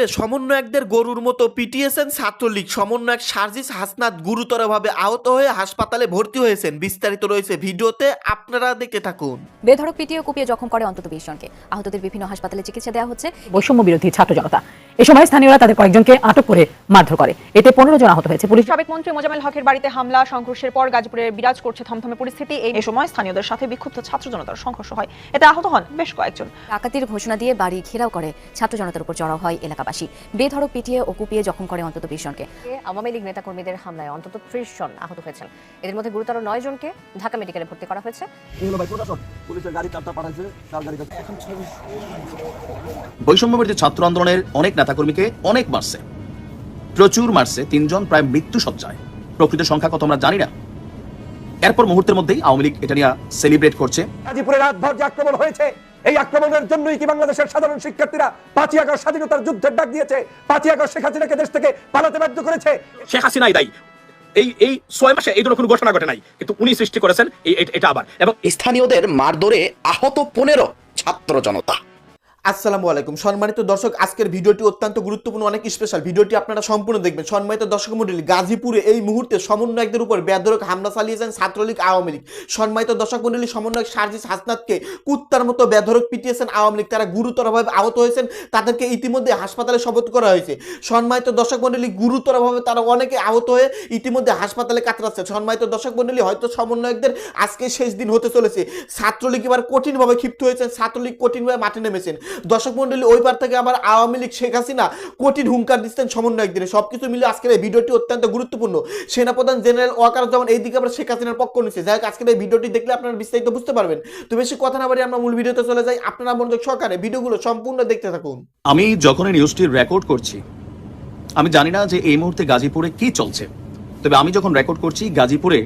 গাজীপুরে সমন্বয়কদের গরুর মতো পিটিয়েছেন ছাত্রলীগ। সমন্বয়ক সার্জিস হাসনাত গুরুতরভাবে আহত হয়ে হাসপাতালে ভর্তি হয়েছেন। বিস্তারিত রয়েছে ভিডিওতে আপনারা দেখতে থাকুন। বেধড়ক পিটিয়ে কুপিয়ে জখম করে অন্তত বিশ জনকে। আহতদের বিভিন্ন হাসপাতালে চিকিৎসা দেওয়া হচ্ছে। বৈষম্য বিরোধী ছাত্র জনতা। এ সময় স্থানীয়রা তাদের কয়েকজনকে আটক করে মারধর করে। এতে পনেরো জন আহত হয়েছে। পুলিশ সাবেক মন্ত্রী মোজামেল হকের বাড়িতে হামলা সংঘর্ষের পর গাজীপুরে বিরাজ করছে থমথমে পরিস্থিতি। এই সময় স্থানীয়দের সাথে বিক্ষুব্ধ ছাত্র জনতার সংঘর্ষ হয়। এতে আহত হন বেশ কয়েকজন। ডাকাতির ঘোষণা দিয়ে বাড়ি ঘেরাও করে ছাত্র জনতার উপর চড়াও হয় এলাকাবাসী। বেধড়ক পিটিয়ে ও কুপিয়ে জখম করে অন্তত বিশ জনকে। আওয়ামী লীগ নেতাকর্মীদের হামলায় অন্তত ত্রিশ জন আহত হয়েছেন। এদের মধ্যে গুরুতর নয় জনকে ঢাকা মেডিকেলে ভর্তি করা হয়েছে। ছবি বৈষম্যবিরোধী ছাত্র আন্দোলনের অনেক নেতাকর্মীকে অনেক মারছে প্রচুর মারছে তিনজন প্রায় মৃত্যু সজ্জায় প্রকৃত সংখ্যা কত আমরা জানি না। এরপর মুহূর্তের মধ্যেই আওয়ামী লীগ এটা নিয়ে সেলিব্রেট করছে। গাজীপুরে রাতভর যে আক্রমণ হয়েছে এই আক্রমণের জন্যই কি বাংলাদেশের সাধারণ শিক্ষার্থীরা পাঁচই আগস্ট স্বাধীনতার যুদ্ধের ডাক দিয়েছে? পাঁচই আগস্ট শেখ হাসিনাকে দেশ থেকে পালাতে বাধ্য করেছে। শেখ হাসিনাই দায়ী। এই এই ছয় মাসে এই ধরনের কোনো ঘটনা ঘটে নাই। কিন্তু উনি সৃষ্টি করেছেন এটা আবার। এবং স্থানীয়দের মারধরে আহত পনেরো ছাত্র জনতা। আসসালামু আলাইকুম। সম্মানিত দর্শক, আজকের ভিডিওটি অত্যন্ত গুরুত্বপূর্ণ, অনেক স্পেশাল ভিডিওটি আপনারা সম্পূর্ণ দেখবেন। সম্মানিত দর্শক মন্ডলী, গাজীপুরে এই মুহূর্তে সমন্বয়কদের উপর বেদরক হামলা চালিয়েছেন ছাত্রলীগ আওয়ামী লীগ। সম্মানিত দর্শক মন্ডলী, সমন্বয়ক সার্জিস হাসনাতকে কুত্তার মতো বেধরক পিটিয়েছেন আওয়ামী লীগ। তারা গুরুতরভাবে আহত হয়েছেন। তাদেরকে ইতিমধ্যে হাসপাতালে শপথ করা হয়েছে। সম্মানিত দর্শক মন্ডলী, গুরুতরভাবে তারা অনেকে আহত হয়ে ইতিমধ্যে হাসপাতালে কাতরাচ্ছে সম্মানিত দর্শক মন্ডলী, হয়তো সমন্বয়কদের আজকে শেষ দিন হতে চলেছে। ছাত্রলীগ এবার কঠিনভাবে ক্ষিপ্ত হয়েছেন। ছাত্রলীগ কঠিনভাবে মাঠে নেমেছেন। দর্শক মন্ডলী, ওই পার থেকে আবার আওয়ামী লীগ, শেখ হাসিনা কঠিন হুঙ্কার দিচ্ছেন সমন্বয়ক দিনে সবকিছু মিলে আজকের এই ভিডিওটি অত্যন্ত গুরুত্বপূর্ণ। সেনাপ্রধান জেনারেল ওয়াকার যেমন এইদিকে আবার শেখ হাসিনার পক্ষ নিচ্ছে। যাই হোক, আজকের এই ভিডিওটি দেখলে আপনারা বিস্তারিত বুঝতে পারবেন। তো বেশি কথা না বাড়ি আমরা মূল ভিডিওতে চলে যাই। আপনারা মনোযোগ সহকারে ভিডিওগুলো সম্পূর্ণ দেখতে থাকুন। আমি যখন এই নিউজটি রেকর্ড করছি, আমি জানি না যে এই মুহূর্তে গাজীপুরে কি চলছে। তবে আমি যখন রেকর্ড করছি, গাজীপুরে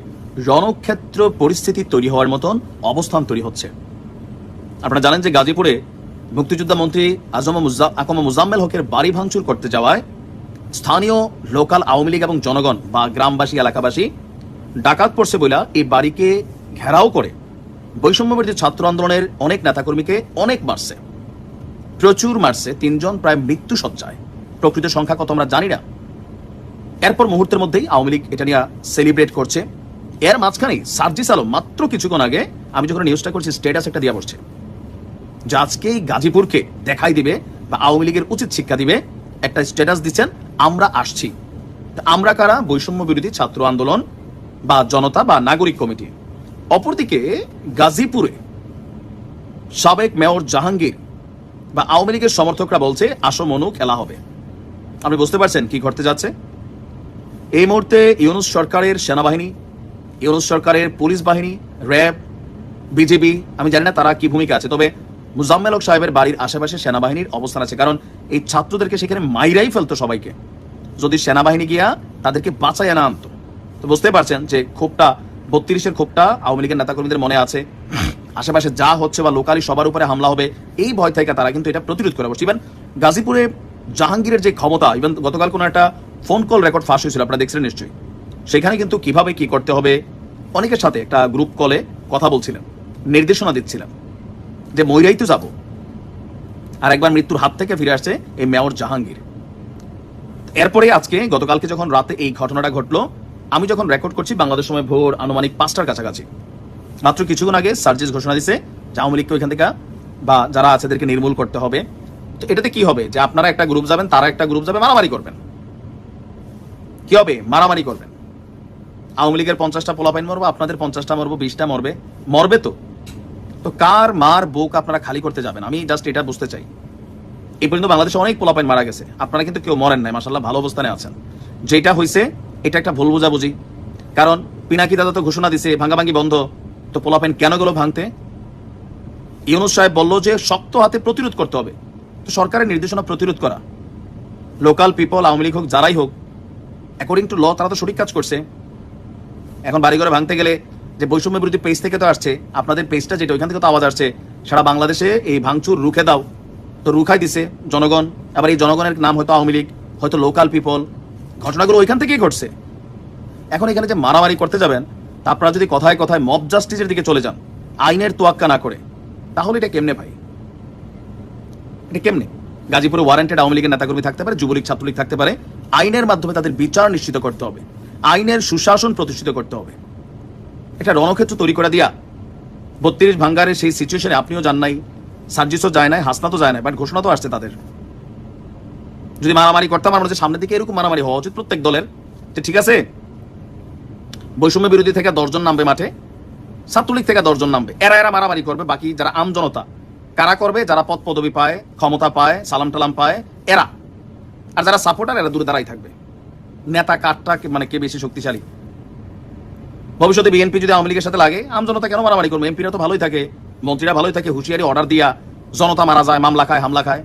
রণক্ষেত্র পরিস্থিতি তৈরি হওয়ার মতন অবস্থান তৈরি হচ্ছে। আপনারা জানেন যে গাজীপুরে মুক্তিযোদ্ধা মন্ত্রী আজম আকম মুজাম্মেল হকের বাড়ি ভাঙচুর করতে যাওয়ায় স্থানীয় লোকাল আওয়ামী লীগ এবং জনগণ বা গ্রামবাসী, এলাকাবাসী ডাকাত পড়ছে বইলা এই বাড়িকে ঘেরাও করে। বৈষম্যবিরোধী ছাত্র আন্দোলনের অনেক নেতাকর্মীকে অনেক মারছে। প্রচুর মারছে, তিনজন প্রায় মৃত্যু সজ্জায়। প্রকৃত সংখ্যা কত আমরা জানি না। এরপর মুহূর্তের মধ্যেই আওয়ামী লীগ এটা নিয়ে সেলিব্রেট করছে। এর মাঝখানেই সার্জিস আলম, মাত্র কিছুক্ষণ আগে, আমি যখন নিউজটা করছি স্টেটাস একটা দিয়ে বসছে যে আজকেই গাজীপুরকে দেখাই দিবে বা আওয়ামী লীগের উচিত শিক্ষা দিবে, একটা স্ট্যাটাস দিচ্ছেন, আমরা আসছি। আমরা কারা? বৈষম্য বিরোধী ছাত্র আন্দোলন বা জনতা বা নাগরিক কমিটি। অপরদিকে গাজীপুরে সাবেক মেয়র জাহাঙ্গীর বা আওয়ামী লীগের সমর্থকরা বলছে, আসো মনু, খেলা হবে। আপনি বুঝতে পারছেন কি ঘটতে যাচ্ছে? এই মুহূর্তে ইউনুস সরকারের সেনাবাহিনী, ইউনুস সরকারের পুলিশ বাহিনী, র্যাব বিজেপি আমি জানি না তারা কি ভূমিকা আছে, তবে মুজাম্মেল হক সাহেবের বাড়ির আশেপাশে সেনাবাহিনীর অবস্থান আছে। কারণ এই ছাত্রদেরকে সেখানে মাইরাই ফেলতো সবাইকে। যদি সেনাবাহিনী গিয়া তাদেরকে বাঁচাই না আনতো। তো বুঝতে পারছেন যে ক্ষোভটা, বত্রিশের ক্ষোভটা আওয়ামী লীগের নেতাকর্মীদের মনে আছে। আশেপাশে যা হচ্ছে বা লোকালি সবার উপরে হামলা হবে, এই ভয় থেকে তারা কিন্তু এটা প্রতিরোধ করে বসছে ইভেন গাজীপুরে জাহাঙ্গীরের যে ক্ষমতা ইভেন গতকাল কোনো একটা ফোন কল রেকর্ড ফাঁস হয়েছিল, আপনারা দেখছিলেন নিশ্চয়ই। সেখানে কিন্তু কীভাবে কি করতে হবে, অনেকের সাথে একটা গ্রুপ কলে কথা বলছিলেন, নির্দেশনা দিচ্ছিলেন। যে ময়রাই তো যাব। আর একবার মৃত্যুর হাত থেকে ফিরে আসছে এই মেয়র জাহাঙ্গীর। এরপরে আজকে, গতকালকে যখন রাতে এই ঘটনাটা ঘটলো, আমি যখন রেকর্ড করছি, বাংলাদেশ সময় ভোর আনুমানিক পাঁচটার কাছাকাছি। মাত্র কিছুক্ষণ আগে সার্জিস ঘোষণা দিছে যে আওয়ামী লীগকে ওইখান থেকে বা যারা আছে এদেরকে নির্মূল করতে হবে। তো এটাতে কি হবে? যে আপনারা একটা গ্রুপ যাবেন, তারা একটা গ্রুপ যাবে, মারামারি করবেন। কি হবে? মারামারি করবেন। আওয়ামী লীগের পঞ্চাশটা পোলাপাইন মরবো, আপনাদের পঞ্চাশটা মরবো, বিশটা মরবে। মরবে তো। তো কার মার বুক আপনারা খালি করতে যাবেন? আমি জাস্ট এটা বুঝতে চাই। এই পর্যন্ত বাংলাদেশে অনেক পোলাপাইন মারা গেছে। আপনারা কিন্তু কেউ মরেন নাই মাসাল্লাহ ভালো অবস্থানে আছেন। যেটা হয়েছে এটা একটা ভুল বোঝাবুঝি। কারণ পিনাকি দাদা তো ঘোষণা দিছে, ভাঙ্গাভাঙ্গি বন্ধ। তো পোলাপাইন কেন গেল ভাঙতে? ইউনুস সাহেব বলল যে শক্ত হাতে প্রতিরোধ করতে হবে। তো সরকারের নির্দেশনা প্রতিরোধ করা। লোকাল পিপল আওয়ামী লীগ হোক, যারাই হোক অ্যাকর্ডিং টু ল তারা তো সঠিক কাজ করছে। এখন বাড়িঘরে ভাঙতে গেলে যে বৈষম্য বিরোধী পেজ থেকে তো আসছে, আপনাদের পেজটা যেটা, ওইখান থেকে তো আওয়াজ আসছে। সারা বাংলাদেশে এই ভাঙচুর রুখে দাও। তো রুখাই দিছে জনগণ। আবার এই জনগণের নাম হয়তো আওয়ামী লীগ, হয়তো লোকাল পিপল ঘটনাগুলো ওইখান থেকেই ঘটছে। এখন এখানে যে মারামারি করতে যাবেন, তা আপনারা যদি কথায় কথায় মব জাস্টিসের দিকে চলে যান, আইনের তোয়াক্কা না করে, তাহলে এটা কেমনে ভাই? এটা কেমনে? গাজীপুরে ওয়ারেন্টেড আওয়ামী লীগের নেতাকর্মী থাকতে পারে, যুবলীগ, ছাত্রলীগ থাকতে পারে। আইনের মাধ্যমে তাদের বিচার নিশ্চিত করতে হবে। আইনের সুশাসন প্রতিষ্ঠিত করতে হবে। একটা রণক্ষেত্র তৈরি করে দিয়া বত্রিশ ভাঙ্গারের সেই সিচুয়েশনে আপনিও যান নাই, সার্জিসও যায় নাই হাসনা তো যায় নাই বাট ঘোষণা তো আসছে তাদের। যদি মারামারি করতাম, আমার মনে সামনের দিকে এরকম মারামারি হওয়া উচিত প্রত্যেক দলের। যে ঠিক আছে, বৈষম্য বিরোধী থেকে দশজন নামবে মাঠে, ছাত্রলীগ থেকে দশজন নামবে। এরা এরা মারামারি করবে, বাকি যারা আম জনতা, কারা করবে? যারা পদ পদবি পায়, ক্ষমতা পায়, সালাম টালাম পায়, এরা। আর যারা সাপোর্টার এরা দূরে দাঁড়াই থাকবে। নেতা কাঠটা মানে কে বেশি শক্তিশালী? ভবিষ্যতে বিএনপি যদি আওয়ামী লীগের সাথে লাগে, আম জনতা কেন মারামারি করবে? এমপিরা তো ভালোই থাকে, মন্ত্রীরা ভালোই থাকে, হুঁশিয়ারি অর্ডার দিয়া জনতা মারা যায়, মামলা খায়, হামলা খায়।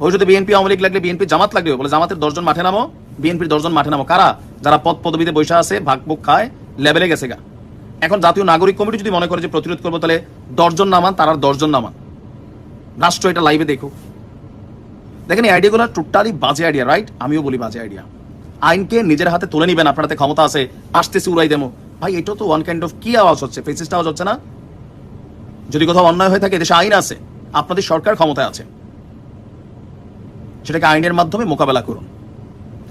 ভবিষ্যতে বিএনপি, আওয়ামী লীগ লাগলে বিএনপি জামাত লাগবে, বলে জামাতের দশজন মাঠে নামো, বিএনপির দশজন মাঠে নামো। কারা? যারা পদ পদবিতে বৈশা আছে, ভাগ ভোগ খায় লেভেলে গেছে গা। এখন জাতীয় নাগরিক কমিটি যদি মনে করে যে প্রতিরোধ করব, তাহলে দশজন নামান তার আর দশজন নামান। রাষ্ট্র এটা লাইভে দেখুক। দেখেন এই আইডিয়াগুলো টোটালি বাজে আইডিয়া রাইট আমিও বলি বাজে আইডিয়া আইনকে নিজের হাতে তুলে নিবেন আপনার হাতে ক্ষমতা আছে। আসতেছে, উড়াই দেবো। ভাই এটা তো ওয়ান কাইন্ড অফ কি আওয়াজ হচ্ছে? ফেসিস্ট আওয়াজ হচ্ছে না? যদি কোথাও অন্যায় হয়ে থাকে, দেশে আইন আছে। আপনাদের সরকার ক্ষমতায় আছে। সেটাকে আইনের মাধ্যমে মোকাবেলা করুন।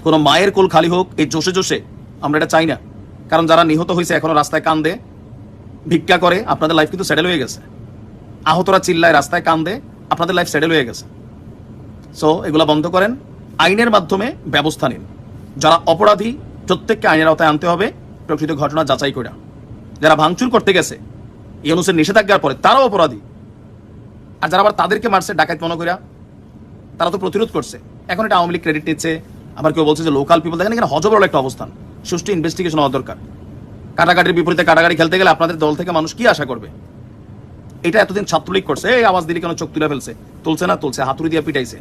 কোনো মায়ের কোল খালি হোক, এই জোশে জোশে। আমরা এটা চাই না। কারণ যারা নিহত হয়েছে, এখনও রাস্তায় কান্দে, ভিক্ষা করে, আপনাদের লাইফ কিন্তু সেটেল হয়ে গেছে। আহতরা চিল্লায় রাস্তায় কান্দে, আপনাদের লাইফ সেটেল হয়ে গেছে। সো এগুলা বন্ধ করেন। আইনের মাধ্যমে ব্যবস্থা নিন। যারা অপরাধী, প্রত্যেককে আইনের আওতায় আনতে হবে, প্রকৃত ঘটনা যাচাই করে যারা ভাঙচুর করতে গেছে, ইউনুসের নিষেধাজ্ঞার পরে তারাও অপরাধী। আর যারা আবার তাদেরকে মারছে, ডাকাত মনে করিয়া তারা তো প্রতিরোধ করছে। এখন এটা আওয়ামী লীগ ক্রেডিট নিচ্ছে, আবার কেউ বলছে যে লোকাল পিপল দেখেন এখানে হজবরল একটা অবস্থান। সুষ্ঠু ইনভেস্টিগেশন হওয়া দরকার। কাটাকাটির বিপরীতে কাটাকাটি খেলতে গেলে আপনাদের দল থেকে মানুষ কি আশা করবে? এটা এতদিন ছাত্রলীগ করছে, এই আওয়াজ দিলে কেন চোখ তুলে ফেলছে? তুলছে না, তুলছে, হাতুড়ি দিয়ে পিটাইছে।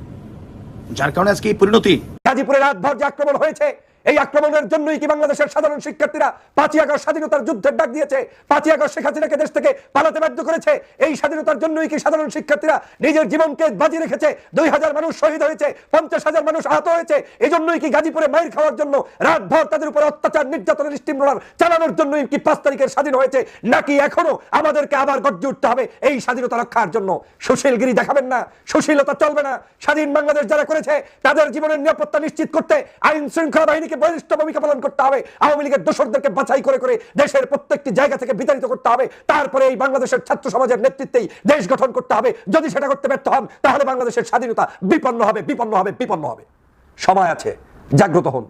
যার কারণে আজকে এই পরিণতি। গাজীপুরে রাতভর যে আক্রমণ হয়েছে। এই আক্রমণের জন্যই কি বাংলাদেশের সাধারণ শিক্ষার্থীরা পাঁচই আগস্ট স্বাধীনতার যুদ্ধের ডাক দিয়েছে? পাঁচই আগস্ট শেখ হাসিনাকে দেশ থেকে পালাতে বাধ্য করেছে। এই স্বাধীনতার জন্যই কি সাধারণ শিক্ষার্থীরা নিজের জীবনকে বাজি রেখেছে? দুই হাজার মানুষ শহীদ হয়েছে, পঞ্চাশ হাজার মানুষ আহত হয়েছে। এই জন্যই কি গাজীপুরে মাইর খাওয়ার জন্য রাতভর তাদের উপর অত্যাচার, নির্যাতনের স্টিমরোলার চালানোর জন্যই কি পাঁচ তারিখের স্বাধীন হয়েছে? নাকি এখনও আমাদেরকে আবার গর্জে উঠতে হবে এই স্বাধীনতা রক্ষার জন্য? সুশীলগিরি দেখাবেন না, সুশীলতা চলবে না। স্বাধীন বাংলাদেশ যারা করেছে, তাদের জীবনের নিরাপত্তা নিশ্চিত করতে আইন শৃঙ্খলা বাহিনীকে বলিষ্ঠ ভূমিকা পালন করতে হবে, আওয়ামী লীগের দোসরদেরকে বাছাই করে করে দেশের প্রত্যেকটি জায়গা থেকে বিতাড়িত করতে হবে, তারপরে এই বাংলাদেশের ছাত্র সমাজের নেতৃত্বেই দেশ গঠন করতে হবে। যদি সেটা করতে ব্যর্থ হন, তাহলে বাংলাদেশের স্বাধীনতা বিপন্ন হবে বিপন্ন হবে বিপন্ন হবে। সময় আছে, জাগ্রত হন।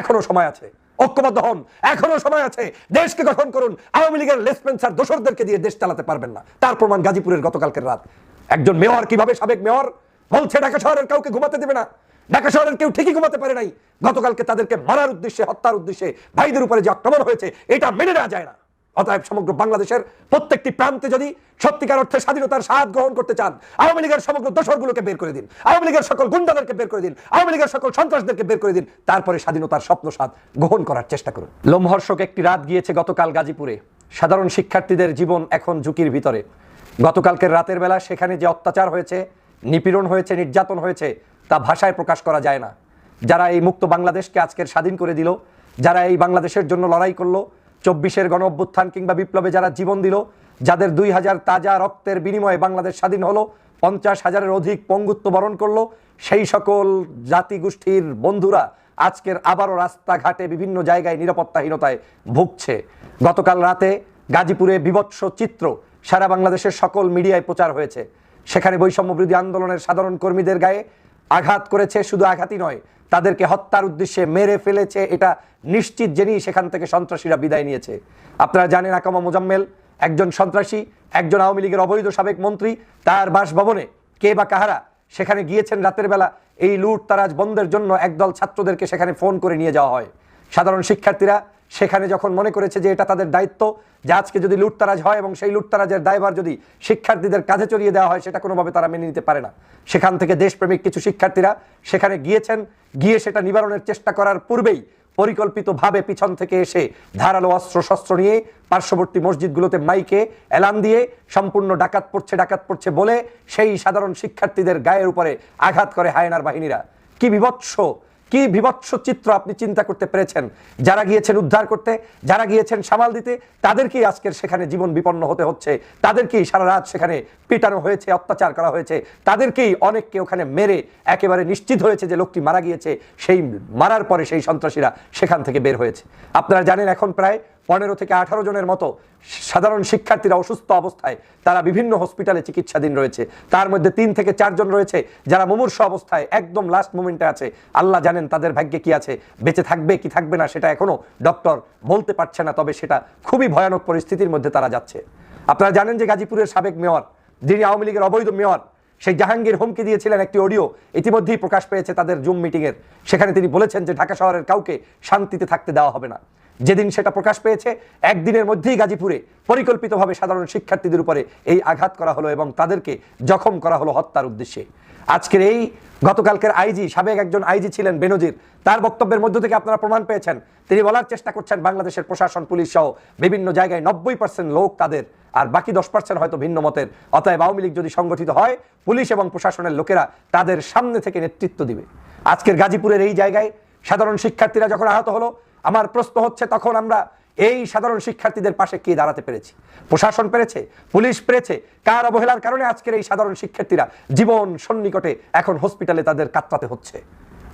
এখনও সময় আছে, ঐক্যবদ্ধ হন। এখনও সময় আছে, দেশকে গঠন করুন। আওয়ামী লীগের লেসপেন্সার দিয়ে দেশ চালাতে পারবেন না। তার প্রমাণ গাজীপুরের গতকালকের রাত। একজন মেয়র কীভাবে সাবেক মেয়র? বলছে ঢাকা শহরের কাউকে ঘুমাতে দেবে না। ঢাকা শহরের কেউ ঠিকই ঘুমাতে পারে নাই। গতকালকে তাদেরকে মারার উদ্দেশ্যে, হত্যার উদ্দেশ্যে ভাইদের উপরে যে আক্রমণ হয়েছে, এটা মেনে নেওয়া যায় না। অতএব সমগ্র বাংলাদেশের প্রত্যেকটি প্রান্তে যদি সত্যিকার অর্থে স্বাধীনতার স্বাদ গ্রহণ করতে চান, আওয়ামী লীগের সমগ্র দোসরগুলোকে বের করে দিন, আওয়ামী লীগের সকল গুন্ডাদেরকে বের করে দিন, আওয়ামী লীগের সকল সন্ত্রাসদেরকে বের করে দিন, তারপরে স্বাধীনতার স্বপ্ন স্বাদ গ্রহণ করার চেষ্টা করুন। লোমহর্ষক একটি রাত গিয়েছে গতকাল গাজীপুরে। সাধারণ শিক্ষার্থীদের জীবন এখন ঝুঁকির ভিতরে। গতকালকের রাতের বেলা সেখানে যে অত্যাচার হয়েছে, নিপীড়ন হয়েছে, নির্যাতন হয়েছে তা ভাষায় প্রকাশ করা যায় না। যারা এই মুক্ত বাংলাদেশকে আজকের স্বাধীন করে দিল, যারা এই বাংলাদেশের জন্য লড়াই করল, চব্বিশের গণ অভ্যুত্থান কিংবা বিপ্লবে যারা জীবন দিল, যাদের দুই হাজার তাজা রক্তের বিনিময়ে বাংলাদেশ স্বাধীন হলো, পঞ্চাশ হাজারের অধিক পঙ্গুত্ব বরণ করল, সেই সকল জাতিগোষ্ঠীর বন্ধুরা আজকের আবারও রাস্তাঘাটে বিভিন্ন জায়গায় নিরাপত্তাহীনতায় ভুগছে। গতকাল রাতে গাজীপুরে বিভৎস চিত্র সারা বাংলাদেশের সকল মিডিয়ায় প্রচার হয়েছে। সেখানে বৈষম্য বিরোধী আন্দোলনের সাধারণ কর্মীদের গায়ে আঘাত করেছে, শুধু আঘাতই নয়, তাদেরকে হত্যার উদ্দেশ্যে মেরে ফেলেছে, এটা নিশ্চিত জেনেই সেখান থেকে সন্ত্রাসীরা বিদায় নিয়েছে। আপনারা জানেন আকামা মোজাম্মেল, একজন সন্ত্রাসী, একজন আওয়ামী লীগের অবৈধ সাবেক মন্ত্রী, তার বাসভবনে কে বা কাহারা সেখানে গিয়েছেন রাতের বেলা, এই লুট তারাজ বন্ধের জন্য একদল ছাত্রদেরকে সেখানে ফোন করে নিয়ে যাওয়া হয়। সাধারণ শিক্ষার্থীরা সেখানে যখন মনে করেছে যে এটা তাদের দায়িত্ব, যে আজকে যদি লুটতারাজ হয় এবং সেই লুটতারাজের দায়ভার যদি শিক্ষার্থীদের কাঁধে চড়িয়ে দেওয়া হয়, সেটা কোনোভাবে তারা মেনে নিতে পারে না। সেখান থেকে দেশপ্রেমিক কিছু শিক্ষার্থীরা সেখানে গিয়েছেন, গিয়ে সেটা নিবারণের চেষ্টা করার পূর্বেই পরিকল্পিতভাবে পিছন থেকে এসে ধারালো অস্ত্র শস্ত্র নিয়ে পার্শ্ববর্তী মসজিদগুলোতে মাইকে এলান দিয়ে সম্পূর্ণ ডাকাত পড়ছে ডাকাত পড়ছে বলে সেই সাধারণ শিক্ষার্থীদের গায়ের উপরে আঘাত করে হায়নার বাহিনীরা। কি বিভৎস কি বিভৎস চিত্র আপনি চিন্তা করতে পেরেছেন? যারা গিয়েছেন উদ্ধার করতে, যারা গিয়েছেন সামাল দিতে, তাদেরকেই আজকের সেখানে জীবন বিপন্ন হতে হচ্ছে। তাদেরকেই সারা রাত সেখানে পিটানো হয়েছে, অত্যাচার করা হয়েছে। তাদেরকেই অনেককে ওখানে মেরে একেবারে নিশ্চিত হয়েছে যে লোকটি মারা গিয়েছে। সেই মারার পরে সেই সন্ত্রাসীরা সেখান থেকে বের হয়েছে। আপনারা জানেন এখন প্রায় পনেরো থেকে আঠারো জনের মতো সাধারণ শিক্ষার্থীরা অসুস্থ অবস্থায় তারা বিভিন্ন হসপিটালে চিকিৎসাধীন রয়েছে। তার মধ্যে তিন থেকে চারজন রয়েছে যারা মুমূর্ষ অবস্থায় একদম লাস্ট মোমেন্টে আছে। আল্লাহ জানেন তাদের ভাগ্যে কি আছে, বেঁচে থাকবে কি থাকবে না সেটা এখনও ডক্টর বলতে পারছে না, তবে সেটা খুবই ভয়ানক পরিস্থিতির মধ্যে তারা যাচ্ছে। আপনারা জানেন যে গাজীপুরের সাবেক মেয়র, যিনি আওয়ামী লীগের অবৈধ মেয়র, সেই জাহাঙ্গীর হুমকি দিয়েছিলেন একটি অডিও ইতিমধ্যেই প্রকাশ পেয়েছে তাদের জুম মিটিংয়ের সেখানে তিনি বলেছেন যে ঢাকা শহরের কাউকে শান্তিতে থাকতে দেওয়া হবে না। যেদিন সেটা প্রকাশ পেয়েছে, একদিনের মধ্যেই গাজীপুরে পরিকল্পিতভাবে সাধারণ শিক্ষার্থীদের উপরে এই আঘাত করা হলো এবং তাদেরকে জখম করা হলো হত্যার উদ্দেশ্যে। আজকের এই গতকালকের আইজি, সাবেক একজন আইজি ছিলেন বেনজির, তার বক্তব্যের মধ্য থেকে আপনারা প্রমাণ পেয়েছেন। তিনি বলার চেষ্টা করছেন বাংলাদেশের প্রশাসন, পুলিশ সহ বিভিন্ন জায়গায় নব্বই পার্সেন্ট লোক তাদের আর বাকি দশ পার্সেন্ট হয়তো ভিন্ন মতের। অতএব আওয়ামী লীগ যদি সংগঠিত হয়, পুলিশ এবং প্রশাসনের লোকেরা তাদের সামনে থেকে নেতৃত্ব দিবে। আজকের গাজীপুরের এই জায়গায় সাধারণ শিক্ষার্থীরা যখন আহত হলো আমার প্রশ্ন হচ্ছে তখন আমরা এই সাধারণ শিক্ষার্থীদের পাশে কে দাঁড়াতে পেরেছি? প্রশাসন পেরেছে? পুলিশ পেরেছে? কার অবহেলার কারণে আজকের এই সাধারণ শিক্ষার্থীরা জীবন সন্নিকটে এখন হসপিটালে তাদের কাতরাতে হচ্ছে?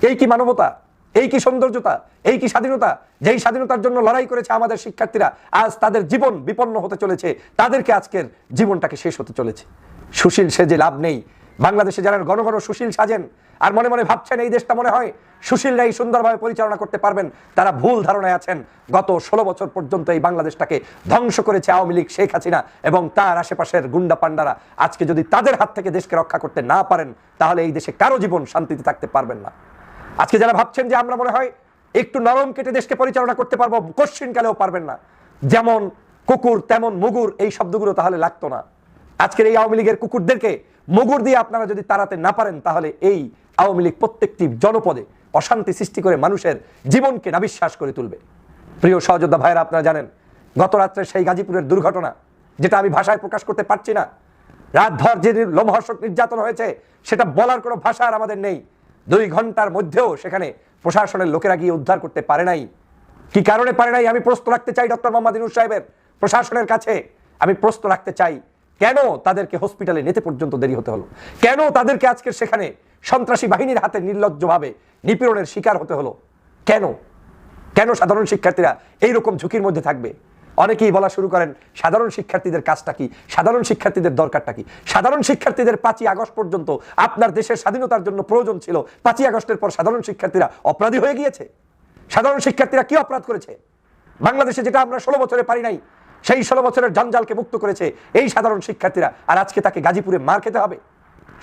এই কি মানবতা? এই কি সৌন্দর্যতা? এই কি স্বাধীনতা? যেই স্বাধীনতার জন্য লড়াই করেছে আমাদের শিক্ষার্থীরা, আজ তাদের জীবন বিপন্ন হতে চলেছে। তাদেরকে আজকের জীবনটাকে শেষ হতে চলেছে। সুশীল, সে যে লাভ নেই বাংলাদেশে যারা ঘন ঘন সুশীল সাজেন, আর মনে মনে ভাবছেন এই দেশটা মনে হয় সুশীলরাই সুন্দরভাবে পরিচালনা করতে পারবেন, তারা ভুল ধারণায় আছেন। গত ষোলো বছর পর্যন্ত এই বাংলাদেশটাকে ধ্বংস করেছে আওয়ামী লীগ শেখ হাসিনা এবং তার আশেপাশের গুন্ডা পান্ডারা আজকে যদি তাদের হাত থেকে দেশকে রক্ষা করতে না পারেন, তাহলে এই দেশে কারও জীবন শান্তিতে থাকতে পারবেন না। আজকে যারা ভাবছেন যে আমরা মনে হয় একটু নরম কেটে দেশকে পরিচালনা করতে পারব, কোশ্চিন কালেও পারবেন না। যেমন কুকুর, তেমন মুগুর, এই শব্দগুলো তাহলে লাগতো না। আজকের এই আওয়ামী লীগের কুকুরদেরকে মুগুর দিয়ে আপনারা যদি তাড়াতে না পারেন, তাহলে এই আওয়ামী লীগ প্রত্যেকটি জনপদে অশান্তি সৃষ্টি করে মানুষের জীবনকে নাবিশ্বাস করে তুলবে। প্রিয় সহযোদ্ধা ভাইয়েরা, আপনারা জানেন গত রাত্রে সেই গাজীপুরের দুর্ঘটনা, যেটা আমি ভাষায় প্রকাশ করতে পারছি না। রাতভর যে লোমহর্ষক নির্যাতন হয়েছে, সেটা বলার কোনো ভাষা আর আমাদের নেই। দুই ঘণ্টার মধ্যেও সেখানে প্রশাসনের লোকেরা গিয়ে উদ্ধার করতে পারে নাই। কি কারণে পারে নাই, আমি প্রশ্ন রাখতে চাই ডক্টর মোহাম্মদ ইনুস সাহেবের। প্রশাসনের কাছে আমি প্রশ্ন রাখতে চাই কেন তাদেরকে হসপিটালে নিতে পর্যন্ত দেরি হতে হলো? কেন তাদেরকে আজকে সেখানে সন্ত্রাসী বাহিনীর হাতে নির্লজ্জভাবে নিপীড়নের শিকার হতে হলো? কেন? কেন সাধারণ শিক্ষার্থীরা এইরকম ঝুঁকির মধ্যে থাকবে? অনেকেই বলা শুরু করেন, সাধারণ শিক্ষার্থীদের কাজটা কি? সাধারণ শিক্ষার্থীদের দরকারটা কি? সাধারণ শিক্ষার্থীদের পাঁচই আগস্ট পর্যন্ত আপনার দেশের স্বাধীনতার জন্য প্রয়োজন ছিল। পাঁচই আগস্টের পর সাধারণ শিক্ষার্থীরা অপরাধী হয়ে গিয়েছে। সাধারণ শিক্ষার্থীরা কি অপরাধ করেছে? বাংলাদেশে যেটা আমরা ষোলো বছরে পারি নাই সেই ষোলো বছরের জঞ্জালকে মুক্ত করেছে এই সাধারণ শিক্ষার্থীরা। আর আজকে তাকে গাজীপুরে মার খেতে হবে।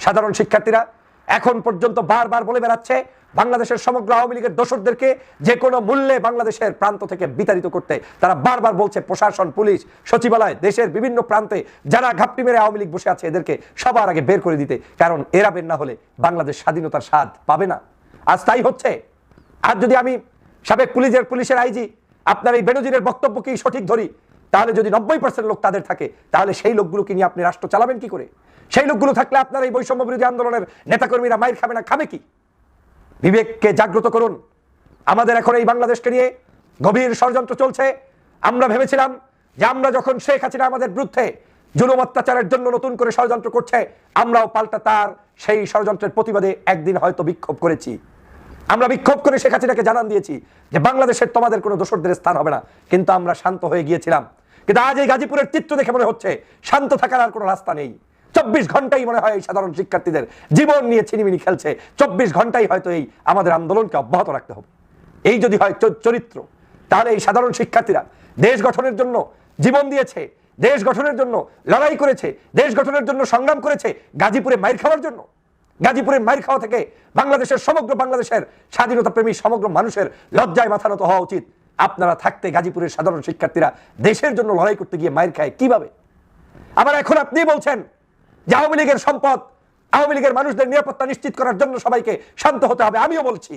সাধারণ শিক্ষার্থীরা এখন পর্যন্ত বারবার বলে বেড়াচ্ছে, বাংলাদেশের সমগ্র আওয়ামী লীগের দোসরদেরকে যে কোনো মূল্যে বাংলাদেশের প্রান্ত থেকে বিতাড়িত করতে তারা বারবার বলছে, প্রশাসন, পুলিশ, সচিবালয়, দেশের বিভিন্ন প্রান্তে যারা ঘাপটি মেরে আওয়ামী লীগ বসে আছে এদেরকে সবার আগে বের করে দিতে। কারণ এরা বের না হলে বাংলাদেশ স্বাধীনতার স্বাদ পাবে না। আজ তাই হচ্ছে। আর যদি আমি সাবেক পুলিশের পুলিশের আইজি, আপনার এই বেনজিরের বক্তব্যকেই সঠিক ধরি তাহলে যদি নব্বই পার্সেন্ট লোক তাদের থাকে, তাহলে সেই লোকগুলোকে নিয়ে আপনি রাষ্ট্র চালাবেন কি করে? সেই লোকগুলো থাকলে আপনার এই বৈষম্য বিরোধী আন্দোলনের নেতাকর্মীরা মাইর খাবে না, খাবে কি? বিবেককে জাগ্রত করুন। আমাদের এখন এই বাংলাদেশকে নিয়ে গভীর ষড়যন্ত্র চলছে। আমরা ভেবেছিলাম যে আমরা যখন শেখ হাসিনা আমাদের বিরুদ্ধে জুলুম অত্যাচারের জন্য নতুন করে ষড়যন্ত্র করছে, আমরাও পাল্টা তার সেই ষড়যন্ত্রের প্রতিবাদে একদিন হয়তো বিক্ষোভ করেছি। আমরা বিক্ষোভ করে শেখ হাসিনাকে জানান দিয়েছি যে বাংলাদেশের তোমাদের কোনো দোষরদের স্থান হবে না। কিন্তু আমরা শান্ত হয়ে গিয়েছিলাম। কিন্তু আজ এই গাজীপুরের চিত্র দেখে মনে হচ্ছে শান্ত থাকার আর কোনো রাস্তা নেই। চব্বিশ ঘন্টাই মনে হয় এই সাধারণ শিক্ষার্থীদের জীবন নিয়ে ছিনিমিনি খেলছে। চব্বিশ ঘন্টাই হয়তো এই আমাদের আন্দোলনকে অব্যাহত রাখতে হবে। এই যদি হয় চরিত্র, তাহলে এই সাধারণ শিক্ষার্থীরা দেশ গঠনের জন্য জীবন দিয়েছে, দেশ গঠনের জন্য লড়াই করেছে, দেশ গঠনের জন্য সংগ্রাম করেছে গাজীপুরে মাইর খাওয়ার জন্য। গাজীপুরের মাইর খাওয়া থেকে বাংলাদেশের সমগ্র বাংলাদেশের স্বাধীনতা প্রেমী, সমগ্র মানুষের লজ্জায় মাথা নত হওয়া উচিত। আপনারা থাকতে গাজীপুরের সাধারণ শিক্ষার্থীরা দেশের জন্য লড়াই করতে গিয়ে মায়ের খায় কীভাবে? আবার এখন আপনি বলছেন যে আওয়ামী লীগের সম্পদ, আওয়ামী লীগের মানুষদের নিরাপত্তা নিশ্চিত করার জন্য সবাইকে শান্ত হতে হবে, আমিও বলছি।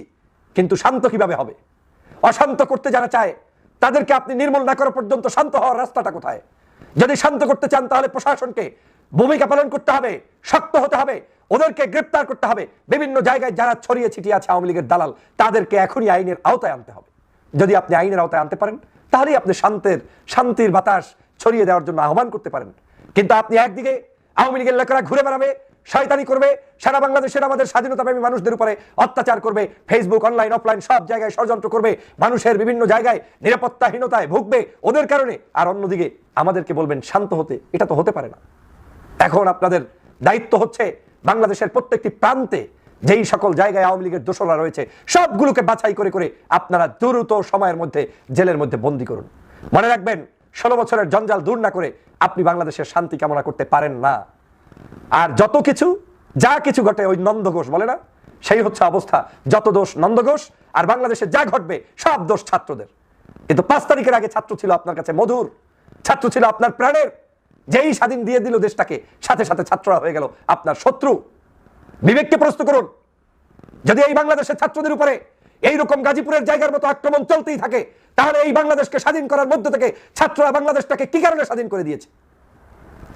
কিন্তু শান্ত কীভাবে হবে? অশান্ত করতে যারা চায়, তাদেরকে আপনি নির্মূল না করা পর্যন্ত শান্ত হওয়ার রাস্তাটা কোথায়? যদি শান্ত করতে চান তাহলে প্রশাসনকে ভূমিকা পালন করতে হবে, শক্ত হতে হবে, ওদেরকে গ্রেপ্তার করতে হবে। বিভিন্ন জায়গায় যারা ছড়িয়ে ছিটিয়ে আছে আওয়ামী লীগের দালাল, তাদেরকে এখনই আইনের আওতায় আনতে হবে। যদি আপনি আইনের আওতায় আনতে পারেন, তাহলেই আপনি শান্তের, শান্তির বাতাস ছড়িয়ে দেওয়ার জন্য আহ্বান করতে পারেন। কিন্তু আপনি একদিকে আওয়ামী লীগের লোকেরা ঘুরে বেড়াবে, শয়তানি করবে, সারা বাংলাদেশের আমাদের স্বাধীনতাপ্রেমী মানুষদের উপরে অত্যাচার করবে ফেসবুক অনলাইন অফলাইন সব জায়গায় ষড়যন্ত্র করবে, মানুষের বিভিন্ন জায়গায় নিরাপত্তাহীনতায় ভুগবে, ওদের কারণে। আর অন্যদিকে আমাদেরকে বলবেন, শান্ত হতে, এটা তো হতে পারে না। এখন আপনাদের দায়িত্ব হচ্ছে বাংলাদেশের প্রত্যেকটি প্রান্তে যেই সকল জায়গায় আওয়ামী লীগের দোষরা রয়েছে, সবগুলোকে বাছাই করে করে আপনারা দ্রুত সময়ের মধ্যে জেলের মধ্যে বন্দি করুন। মনে রাখবেন, ষোলো বছরের জঞ্জাল দূর না করে আপনি বাংলাদেশের শান্তি কামনা করতে পারেন না। আর যত কিছু, যা কিছু ঘটে ওই নন্দ ঘোষ বলে না? সেই হচ্ছে অবস্থা। যত দোষ নন্দ ঘোষ আর বাংলাদেশে যা ঘটবে, সব দোষ ছাত্রদের। কিন্তু পাঁচ তারিখের আগে ছাত্র ছিল আপনার কাছে মধুর। ছাত্র ছিল আপনার প্রাণের। যেই স্বাধীন দিয়ে দিল দেশটাকে, সাথে সাথে ছাত্ররা হয়ে গেল আপনার শত্রু। বিবেককে প্রশ্ন করুন। যদি এই বাংলাদেশের ছাত্রদের উপরে এইরকম গাজীপুরের জায়গার মতো আক্রমণ চলতেই থাকে, তাহলে এই বাংলাদেশকে স্বাধীন করার মধ্য থেকে ছাত্ররা বাংলাদেশটাকে কি কারণে স্বাধীন করে দিয়েছে?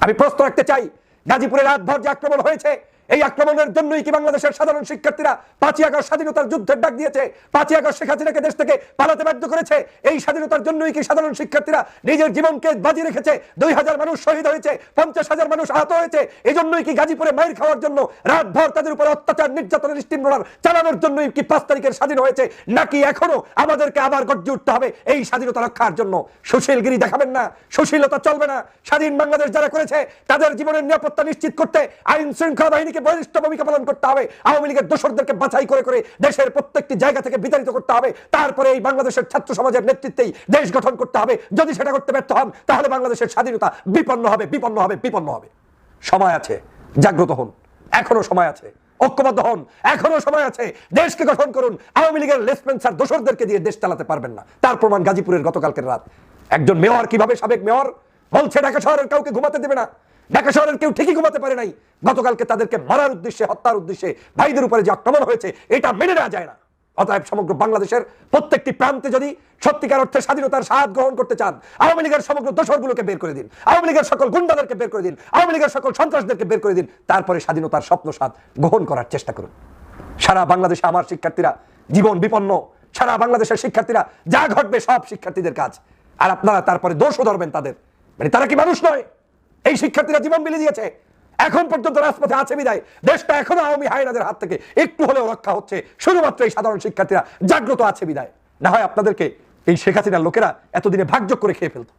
আমি প্রশ্ন রাখতে চাই গাজীপুরের রাতভর যে আক্রমণ হয়েছে এই আক্রমণের জন্যই কি বাংলাদেশের সাধারণ শিক্ষার্থীরা পাঁচই আগস্ট স্বাধীনতার যুদ্ধের ডাক দিয়েছে? পাঁচই আগস্ট শেখ হাসিনাকে দেশ থেকে পালাতে বাধ্য করেছে? এই স্বাধীনতার জন্যই কি সাধারণ শিক্ষার্থীরা নিজের জীবনকে বাজি রেখেছে? দুই হাজার মানুষ শহীদ হয়েছে, পঞ্চাশ হাজার মানুষ আহত হয়েছে। এই জন্যই কি গাজীপুরে মাইর খাওয়ার জন্য রাতভর তাদের উপর অত্যাচার, নির্যাতনের স্টিমরোলার চালানোর জন্যই কি পাঁচ তারিখের স্বাধীন হয়েছে? নাকি এখনও আমাদেরকে আবার গর্জে উঠতে হবে এই স্বাধীনতা রক্ষার জন্য? সুশীলগিরি দেখাবেন না, সুশীলতা চলবে না। স্বাধীন বাংলাদেশ যারা করেছে, তাদের জীবনের নিরাপত্তা নিশ্চিত করতে আইন শৃঙ্খলা বাহিনীকে বলিষ্ঠ ভূমিকা পালন করতে হবে। আওয়ামী লীগের দোসরদেরকে বাছাই করে করে দেশের প্রত্যেকটি জায়গা থেকে বিতাড়িত করতে হবে। তারপরে এই বাংলাদেশের ছাত্র সমাজের নেতৃত্বেই দেশ গঠন করতে হবে। যদি সেটা করতে ব্যর্থ হন, তাহলে বাংলাদেশের স্বাধীনতা বিপন্ন হবে বিপন্ন হবে বিপন্ন হবে। সময় আছে, জাগ্রত হন। এখনও সময় আছে, ঐক্যবদ্ধ হন। এখনও সময় আছে, দেশকে গঠন করুন। আওয়ামী লীগের লেসপেন্সার দোসরদেরকে দিয়ে দেশ চালাতে পারবেন না। তার প্রমাণ গাজীপুরের গতকালকের রাত। একজন মেয়র কীভাবে সাবেক মেয়র? বলছে ঢাকা শহরের কাউকে ঘুমাতে দেবে না। ঢাকা শহরের কেউ ঠিকই ঘুমাতে পারে নাই। গতকালকে তাদেরকে মারার উদ্দেশ্যে, হত্যার উদ্দেশ্যে ভাইদের উপরে যে আক্রমণ হয়েছে, এটা মেনে নেওয়া যায় না। অতএব সমগ্র বাংলাদেশের প্রত্যেকটি প্রান্তে যদি সত্যিকার অর্থে স্বাধীনতার স্বাদ গ্রহণ করতে চান, আওয়ামী লীগের সমগ্র দোষরগুলোকে বের করে দিন, আওয়ামী লীগের সকল গুন্ডাদেরকে বের করে দিন, আওয়ামী লীগের সকল সন্ত্রাসদেরকে বের করে দিন, তারপরে স্বাধীনতার স্বপ্ন স্বাদ গ্রহণ করার চেষ্টা করুন। সারা বাংলাদেশে আমার শিক্ষার্থীরা, জীবন বিপন্ন। সারা বাংলাদেশের শিক্ষার্থীরা, যা ঘটবে সব শিক্ষার্থীদের কাজ। আর আপনারা তারপরে দোষও ধরবেন তাদের। মানে তারা কি মানুষ নয়? এই শিক্ষার্থীরা জীবন বিলি দিয়েছে। এখন পর্যন্ত রাজপথে আছে বিদায়। দেশটা এখনও আওয়ামী হায়নাদের হাত থেকে একটু হলেও রক্ষা হচ্ছে। শুধুমাত্র এই সাধারণ শিক্ষার্থীরা জাগ্রত আছে বিদায়। না হয় আপনাদেরকে এই শেখ হাসিনার লোকেরা এতদিনে ভাগযোগ করে খেয়ে ফেলত।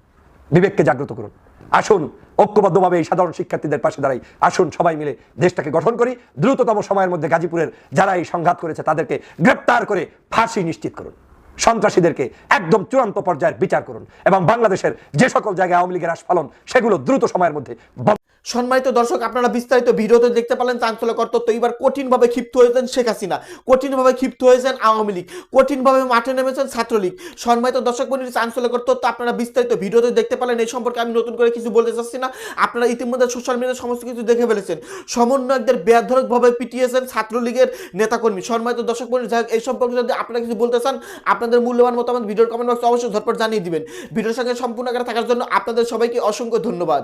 বিবেককে জাগ্রত করুন। আসুন, ঐক্যবদ্ধভাবে এই সাধারণ শিক্ষার্থীদের পাশে দাঁড়াই। আসুন, সবাই মিলে দেশটাকে গঠন করি। দ্রুততম সময়ের মধ্যে গাজীপুরের যারা এই সংঘাত করেছে তাদেরকে গ্রেপ্তার করে ফাঁসি নিশ্চিত করুন। সন্ত্রাসীদেরকে একদম চূড়ান্ত পর্যায়ের বিচার করুন এবং বাংলাদেশের যে সকল জায়গায় আওয়ামী লীগের আস্ফালন, সেগুলো দ্রুত সময়ের মধ্যে সম্মানিত দর্শক, আপনারা বিস্তারিত ভিডিওতে দেখতে পেলেন চাঞ্চল্যকর তথ্য। এবার কঠিনভাবে ক্ষিপ্ত হয়েছেন শেখ হাসিনা। কঠিনভাবে ক্ষিপ্ত হয়েছেন আওয়ামী লীগ। কঠিনভাবে মাঠে নেমেছেন ছাত্রলীগ। সম্মানিত দর্শক মন্ডলী, চাঞ্চল্যকর তথ্য আপনারা বিস্তারিত ভিডিওতে দেখতে পেলেন। এই সম্পর্কে আমি নতুন করে কিছু বলতে চাচ্ছি না। আপনারা ইতিমধ্যে সোশ্যাল মিডিয়ায় সমস্ত কিছু দেখে ফেলেছেন। সমন্বয়কদের বেধরকভাবে পিটিয়েছেন ছাত্রলীগের নেতাকর্মী। সম্মানিত দর্শক মন্ডলী, যাই এই সম্পর্কে যদি আপনারা কিছু বলতে চান, আপনাদের মূল্যবান মতামত ভিডিওর কমেন্ট বক্সে অবশ্যই ঝটপট জানিয়ে দিবেন। ভিডিওর সঙ্গে সম্পূর্ণ আকারে থাকার জন্য আপনাদের সবাইকে অসংখ্য ধন্যবাদ।